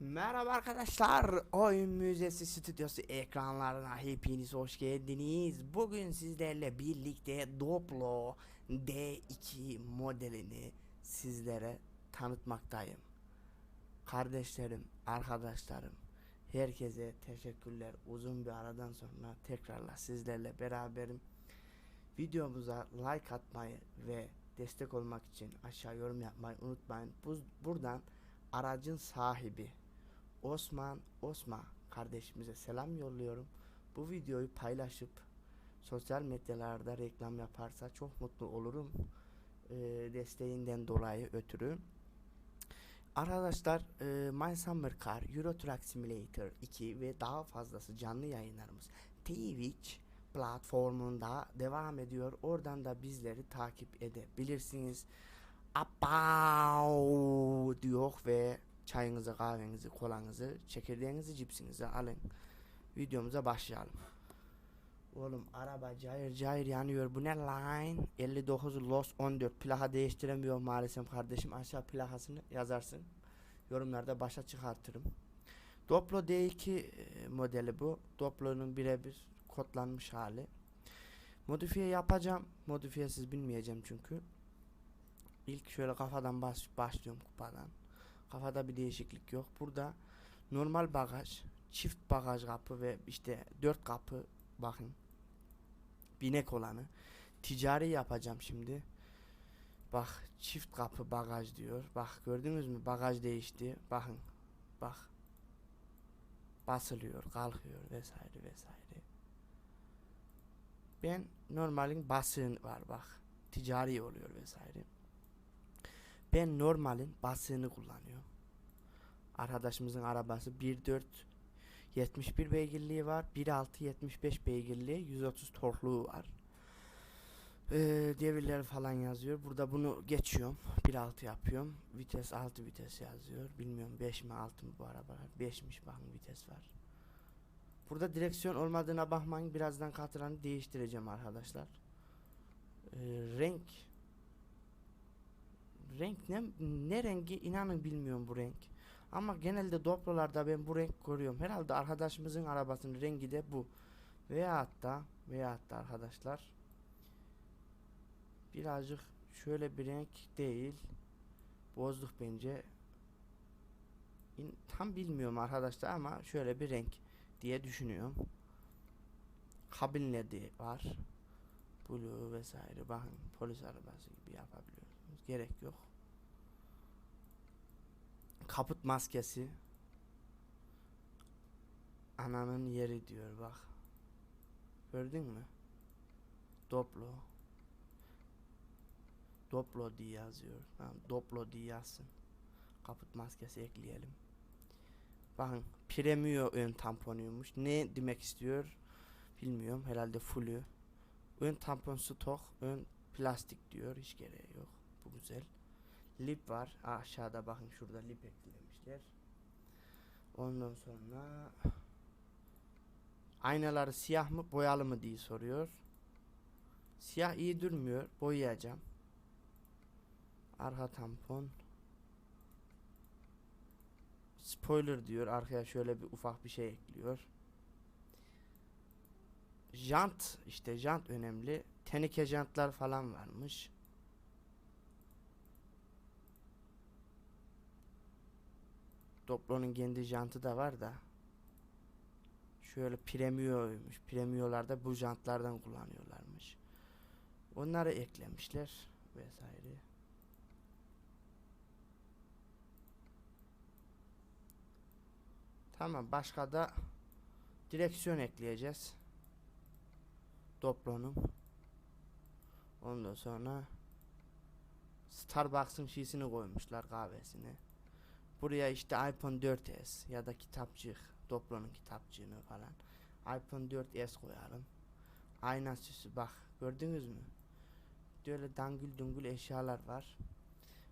Merhaba arkadaşlar. Oyun Müzesi Stüdyosu ekranlarına hepiniz hoş geldiniz. Bugün sizlerle birlikte Doplo D2 modelini sizlere tanıtmaktayım. Kardeşlerim, arkadaşlarım, herkese teşekkürler. Uzun bir aradan sonra tekrarla sizlerle beraberim. Videomuza like atmayı ve destek olmak için aşağı yorum yapmayı unutmayın. Bu, buradan aracın sahibi Osman Osma kardeşimize selam yolluyorum. Bu videoyu paylaşıp sosyal medyalarda reklam yaparsa çok mutlu olurum. Ee, desteğinden dolayı ötürü. Arkadaşlar e, My Summer Car, Euro Truck Simulator 2 ve daha fazlası canlı yayınlarımız Twitch platformunda devam ediyor. Oradan da bizleri takip edebilirsiniz. Abav diyor ve çayınızı, kahvenizi, kolanızı, çekirdeğinizi, cipsinizi alın. Videomuza başlayalım. Oğlum araba cayır cayır yanıyor. Bu ne line? 59 Los 14 plaka değiştiremiyor maalesef kardeşim. Aşağı plakasını yazarsın. Yorumlarda başa çıkartırım. Doplo D2 e, modeli bu. Doplo'nun birebir kodlanmış hali. Modifiye yapacağım. Modifiyesiz bilmeyeceğim çünkü. İlk şöyle kafadan baş, başlıyorum kupadan. Kafada bir değişiklik yok. Burada normal bagaj, çift bagaj kapı ve işte dört kapı bakın. Binek olanı. Ticari yapacağım şimdi. Bak çift kapı bagaj diyor. Bak gördünüz mü? Bagaj değişti. Bakın. Bak. Basılıyor, kalkıyor vesaire vesaire. Ben normalin basın var bak. Ticari oluyor vesaire. Ben normalin basığını kullanıyorum. Arkadaşımızın arabası 1.4 71 beygirliği var. 1.6 75 beygirliği 130 torkluğu var. Ee, devirleri falan yazıyor. Burada bunu geçiyorum. 1.6 yapıyorum. Vites 6 vites yazıyor. Bilmiyorum 5 mi 6 mı bu arabalar. 5'miş bakın vites var. Burada direksiyon olmadığına bakmayın. Birazdan katranı değiştireceğim arkadaşlar. Ee, renk renk ne ne rengi inanın bilmiyorum bu renk. Ama genelde Doblo'larda ben bu renk görüyorum. Herhalde arkadaşımızın arabasının rengi de bu. Veya hatta veya hatta arkadaşlar birazcık şöyle bir renk değil. Bozduk bence. Tam bilmiyorum arkadaşlar ama şöyle bir renk diye düşünüyorum. Kabin ledi var. Blue vesaire. Bakın polis arabası gibi yapabiliyorsunuz. Gerek yok. Kaput maskesi. Ananın yeri diyor bak. Gördün mü? Doplo. Doplo diye yazıyor. Tamam, Doplo diye yazsın. Kaput maskesi ekleyelim. Bakın premium ön tamponuymuş. Ne demek istiyor? Bilmiyorum. Herhalde fullü. Ön tampon stok, ön plastik diyor. Hiç gereği yok. Bu güzel. Lip var. Aşağıda bakın şurada lip eklemişler. Ondan sonra aynaları siyah mı boyalı mı diye soruyor. Siyah iyi durmuyor. Boyayacağım. Arka tampon. Spoiler diyor. Arkaya şöyle bir ufak bir şey ekliyor. Jant işte jant önemli. Tenike jantlar falan varmış. Doblo'nun kendi jantı da var da. Şöyle premium'ymuş. Premium'larda bu jantlardan kullanıyorlarmış. Onları eklemişler vesaire. Tamam başka da direksiyon ekleyeceğiz. Doblo'nun. Ondan sonra Starbucks'ın şişini koymuşlar kahvesini. Buraya işte iPhone 4s ya da kitapçık, Doblo'nun kitapçığını falan. iPhone 4s koyalım. Ayna süsü bak gördünüz mü? Böyle dangül dungul eşyalar var.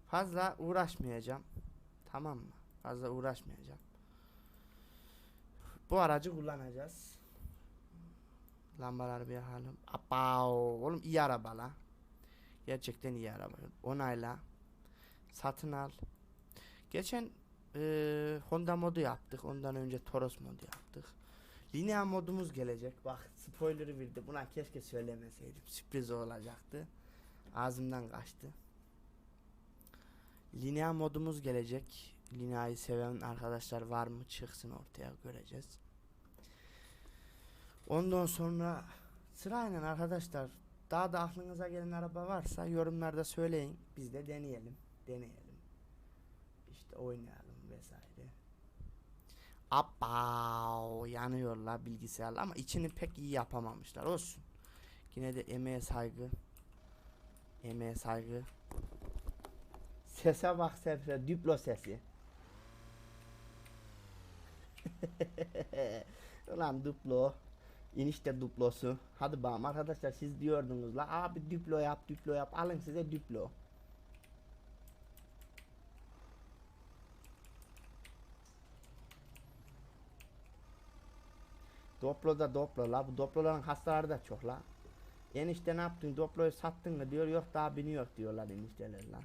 Fazla uğraşmayacağım. Tamam mı? Fazla uğraşmayacağım. Bu aracı kullanacağız. Lambaları bir yakalım. Apav. Oğlum iyi araba la. Gerçekten iyi araba. Onayla. Satın al. Geçen eee, Honda modu yaptık. Ondan önce Toros modu yaptık. Linea modumuz gelecek. Bak spoiler'ı verdi. Buna keşke söylemeseydim. Sürpriz olacaktı. Ağzımdan kaçtı. Linea modumuz gelecek. Linea'yı seven arkadaşlar var mı? Çıksın ortaya göreceğiz. Ondan sonra sırayla arkadaşlar daha da aklınıza gelen araba varsa yorumlarda söyleyin. Biz de deneyelim. Deneyelim. Oynayalım vesaire. Abav yanıyorlar bilgisayarla ama içini pek iyi yapamamışlar. Olsun. Yine de emeğe saygı. Emeğe saygı. Sese bak sese. Diplo sesi. Ulan duplo. İnişte duplosu. Hadi bakalım arkadaşlar siz diyordunuz la abi duplo yap duplo yap alın size duplo. Doplo da doplo la bu doploların hastaları da çok la. Enişte ne yaptın doployu sattın mı diyor yok daha biniyor diyorlar enişteler la.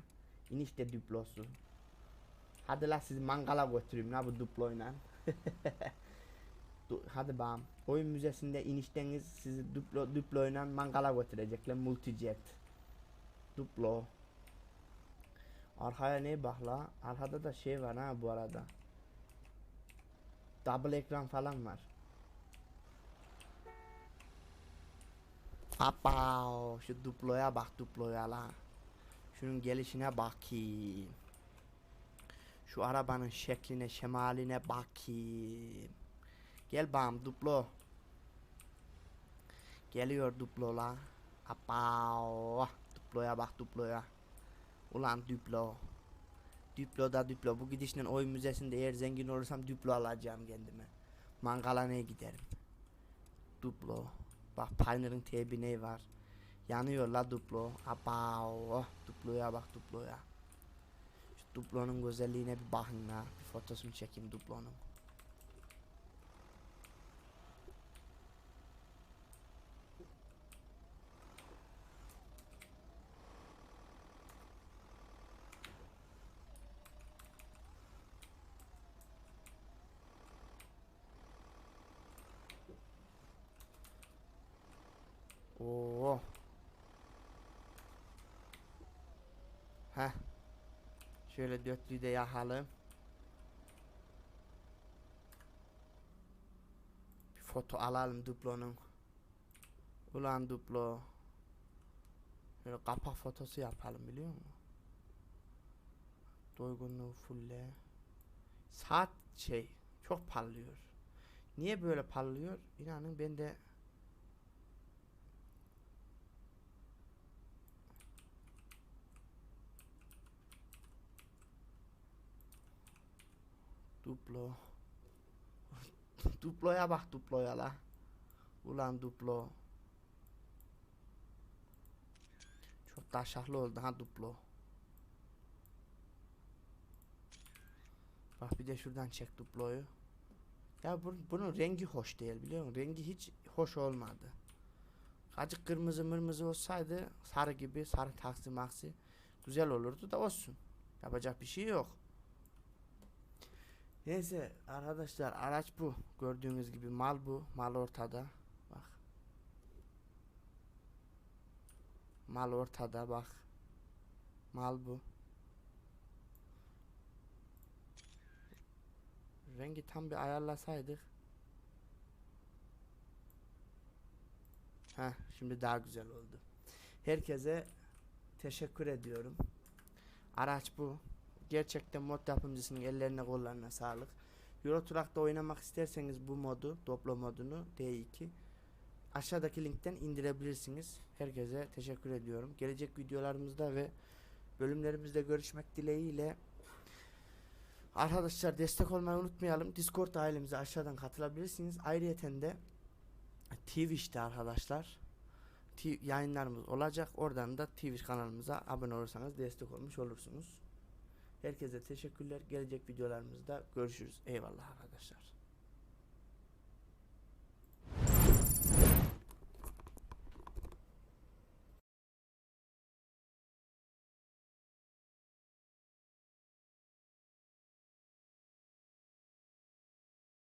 İnişte duplosu. Hadi la sizi mangala götüreyim la bu duployla. Du- Hadi bakalım. Oyun müzesinde inişteniz sizi duplo duployla mangala götürecekler multijet. Duplo. Arkaya ne bak la? Arkada da şey var ha bu arada. Double ekran falan var. Apav şu duploya bak duploya la. Şunun gelişine bakayım. Şu arabanın şekline şemaline bakayım. Gel bam duplo. Geliyor duplo la. Apav. Duploya bak duploya. Ulan duplo. Duplo da duplo. Bu gidişle oyun müzesinde eğer zengin olursam duplo alacağım kendime. Mangala ne giderim. Duplo. Bak Pioneer'ın T1 var. Yanıyor la duplo. Abav. Oh, duploya bak duploya. Şu duplonun güzelliğine bir bakın la. Bir fotosunu çekeyim duplonun. Oo. Heh. Şöyle dörtlüyü de yakalım. Bir foto alalım duplonun. Ulan duplo. Şöyle kapak fotosu yapalım biliyor musun? Doygunluğu fulle. Saat şey çok parlıyor. Niye böyle parlıyor? İnanın ben de Duplo. Duploya bak duploya la. Ulan duplo. Çok taşaklı oldu ha duplo. Bak bir de şuradan çek duployu. Ya bu, bunun rengi hoş değil biliyor musun? Rengi hiç hoş olmadı. Acık kırmızı mırmızı olsaydı sarı gibi sarı taksi maksi güzel olurdu da olsun. Yapacak bir şey yok. Neyse arkadaşlar araç bu. Gördüğünüz gibi mal bu. Mal ortada. Bak. Mal ortada bak. Mal bu. Rengi tam bir ayarlasaydık. Heh, şimdi daha güzel oldu. Herkese teşekkür ediyorum. Araç bu. Gerçekten mod yapımcısının ellerine kollarına sağlık. Euro oynamak isterseniz bu modu, Doplo modunu D2 aşağıdaki linkten indirebilirsiniz. Herkese teşekkür ediyorum. Gelecek videolarımızda ve bölümlerimizde görüşmek dileğiyle Arkadaşlar destek olmayı unutmayalım. Discord ailemize aşağıdan katılabilirsiniz. Ayrıyeten de Twitch'te arkadaşlar yayınlarımız olacak. Oradan da Twitch kanalımıza abone olursanız destek olmuş olursunuz. Herkese teşekkürler. Gelecek videolarımızda görüşürüz. Eyvallah arkadaşlar.